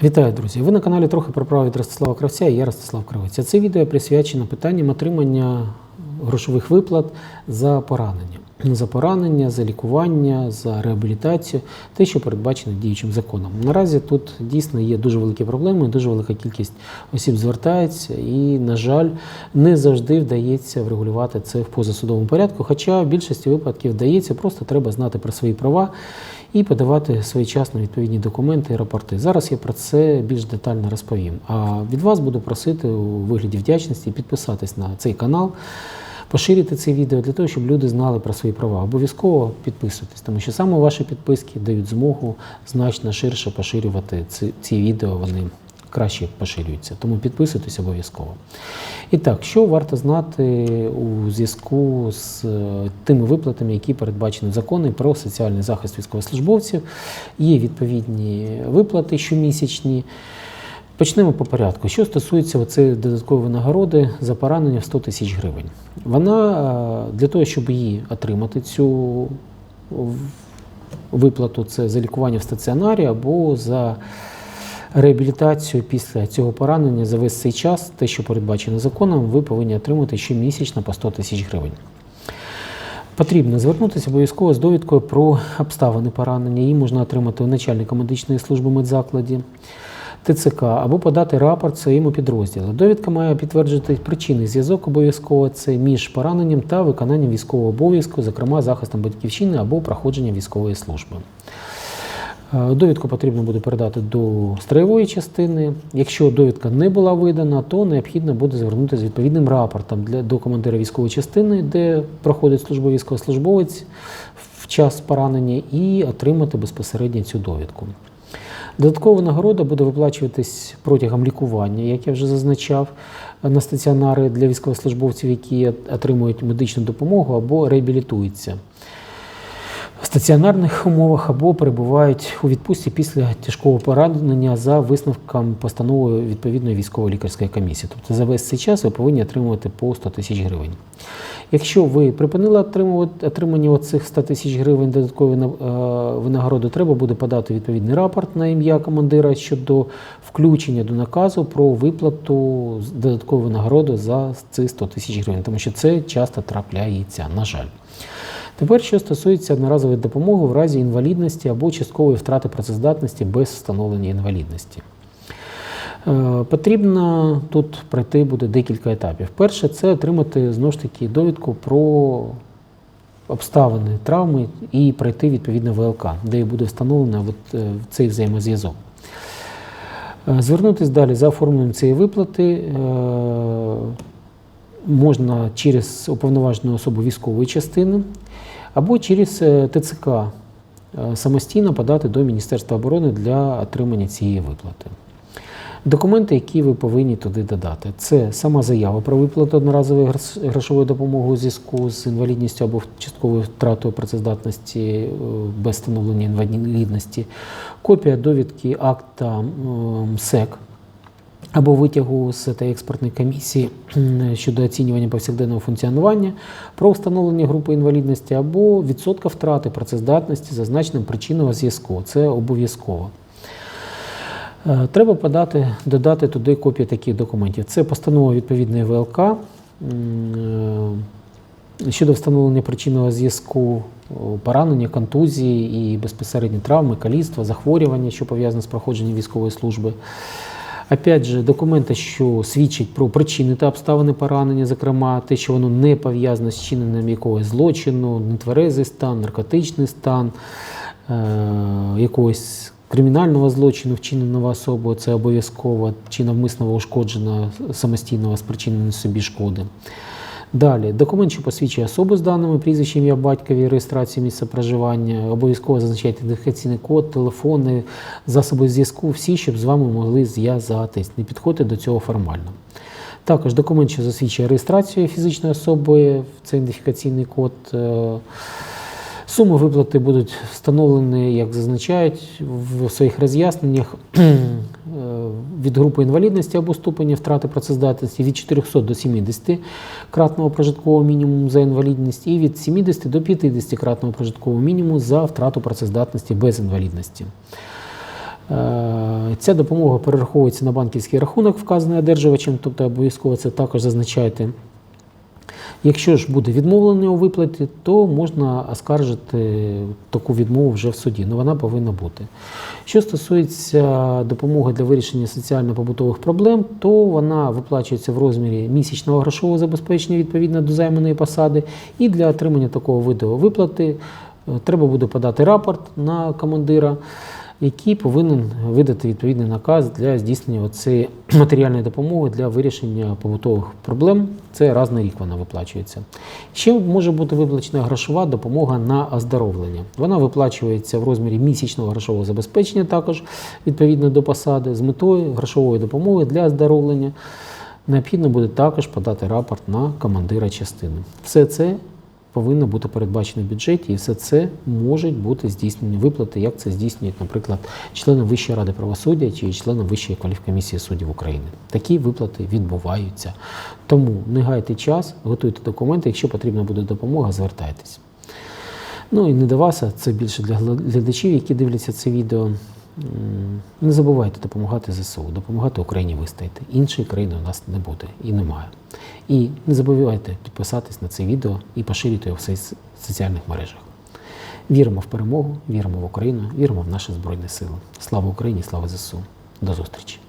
Вітаю, друзі! Ви на каналі трохи про право від Ростислава Кравця і я Ростислав Кравець. Це відео присвячено питанням отримання грошових виплат за поранення. За поранення, за лікування, за реабілітацію, те, що передбачено діючим законом. Наразі тут дійсно є дуже великі проблеми, дуже велика кількість осіб звертається, і, на жаль, не завжди вдається врегулювати це в позасудовому порядку. Хоча в більшості випадків вдається, просто треба знати про свої права і подавати своєчасно відповідні документи і рапорти. Зараз я про це більш детально розповім. А від вас буду просити у вигляді вдячності підписатись на цей канал. Поширити це відео для того, щоб люди знали про свої права. Обов'язково підписуйтесь, тому що саме ваші підписки дають змогу значно ширше поширювати ці, ці відео. Вони краще поширюються. Тому підписуйтесь обов'язково. І так, що варто знати у зв'язку з е, тими виплатами, які передбачені законом про соціальний захист військовослужбовців. Є відповідні виплати щомісячні. Почнемо по порядку. Що стосується оцеї додаткової нагороди за поранення в 100 тисяч гривень. Вона е, для того, щоб її отримати, цю виплату, це за лікування в стаціонарі або за реабілітацію після цього поранення за весь цей час, те, що передбачено законом, ви повинні отримати щомісячно по 100 тисяч гривень. Потрібно звернутися обов'язково з довідкою про обставини поранення. Її можна отримати у начальника медичної служби медзакладі. ТЦК або подати рапорт своєму підрозділу. Довідка має підтверджувати причинний зв'язок обов'язково це між пораненням та виконанням військового обов'язку, зокрема захистом батьківщини або проходженням військової служби. Е, Довідку потрібно буде передати до строєвої частини. Якщо довідка не була видана, то необхідно буде звернутися з відповідним рапортом для, до командира військової частини, де проходить служба військовослужбовець в час поранення, і отримати безпосередньо цю довідку. Додаткова нагорода буде виплачуватись протягом лікування, як я вже зазначав, на стаціонари для військовослужбовців, які отримують медичну допомогу або реабілітуються стаціонарних умовах або перебувають у відпустці після тяжкого поранення за висновком постанови відповідної військово-лікарської комісії. Тобто за весь цей час ви повинні отримувати по 100 тисяч гривень. Якщо ви припинили отримання оцих 100 тисяч гривень додаткової е, винагороди, треба буде подати відповідний рапорт на ім'я командира щодо включення до наказу про виплату додаткової винагороди за ці 100 тисяч гривень, тому що це часто трапляється, на жаль. Тепер, що стосується одноразової допомоги в разі інвалідності або часткової втрати працездатності без встановлення інвалідності. Е, Потрібно тут пройти буде декілька етапів. Перше, це отримати знову ж таки довідку про обставини травми і пройти відповідно ВЛК, де буде встановлено от, е, цей взаємозв'язок. Е, Звернутись далі за оформленням цієї виплати можна через уповноважену особу військової частини або через е, ТЦК е, самостійно подати до Міністерства оборони для отримання цієї виплати. Документи, які ви повинні туди додати, це сама заява про виплату одноразової грошової допомоги у зв'язку з інвалідністю або частковою втратою працездатності е, без встановлення інвалідності, копія довідки акта МСЕК або витягу з експертної комісії щодо оцінювання повсякденного функціонування про встановлення групи інвалідності або відсотка втрати працездатності за значенням причинного зв'язку. Це обов'язково. Е, Треба подати, додати туди копії таких документів. Це постанова відповідної ВЛК е, щодо встановлення причинного зв'язку поранення, контузії і безпосередньо травми, каліцтва, захворювання, що пов'язане з проходженням військової служби. Опять же, документи, що свідчать про причини та обставини поранення, зокрема, те, що воно не пов'язане з чиненням якогось злочину, нетверезий стан, наркотичний стан, е- якогось кримінального злочину, вчиненого особою, це обов'язково, чи навмисного ушкоджена самостійного спричинення собі шкоди. Далі, документ, що посвідчує особу з даними, прізвище, ім'я батькові, реєстрацію місця проживання, обов'язково зазначайте ідентифікаційний код, телефони, засоби зв'язку, всі, щоб з вами могли зв'язатись. Не підходьте до цього формально. Також документ, що засвідчує реєстрацію фізичної особи, це ідентифікаційний код. Суми виплати будуть встановлені, як зазначають в своїх роз'ясненнях, від групи інвалідності або ступеня втрати працездатності від 400 до 70 кратного прожиткового мінімуму за інвалідність і від 70 до 50 кратного прожиткового мінімуму за втрату працездатності без інвалідності. Е, Ця допомога перераховується на банківський рахунок, вказаний одержувачем, тобто обов'язково це також зазначайте. Якщо ж буде відмовлення у виплаті, то можна оскаржити таку відмову вже в суді. Ну вона повинна бути. Що стосується допомоги для вирішення соціально-побутових проблем, то вона виплачується в розмірі місячного грошового забезпечення відповідно до займаної посади. І для отримання такого виду виплати е, треба буде подати рапорт на командира який повинен видати відповідний наказ для здійснення цієї матеріальної допомоги для вирішення побутових проблем. Це раз на рік вона виплачується. Ще може бути виплачена грошова допомога на оздоровлення. Вона виплачується в розмірі місячного грошового забезпечення, також відповідно до посади, з метою грошової допомоги для оздоровлення. Необхідно буде також подати рапорт на командира частини. Все це повинно бути передбачено в бюджеті, і все це можуть бути здійснені виплати, як це здійснюють, наприклад, члени Вищої ради правосуддя чи члени Вищої кваліфкомісії суддів України. Такі виплати відбуваються. Тому не гайте час, готуйте документи. Якщо потрібна буде допомога, звертайтесь. Ну і не до вас, а це більше для глядачів, які дивляться це відео. Не забувайте допомагати ЗСУ, допомагати Україні вистояти. Іншої країни у нас не буде і немає. І не забувайте підписатись на це відео і поширюйте його в соціальних мережах. Віримо в перемогу, віримо в Україну, віримо в наші Збройні Сили. Слава Україні, слава ЗСУ. До зустрічі!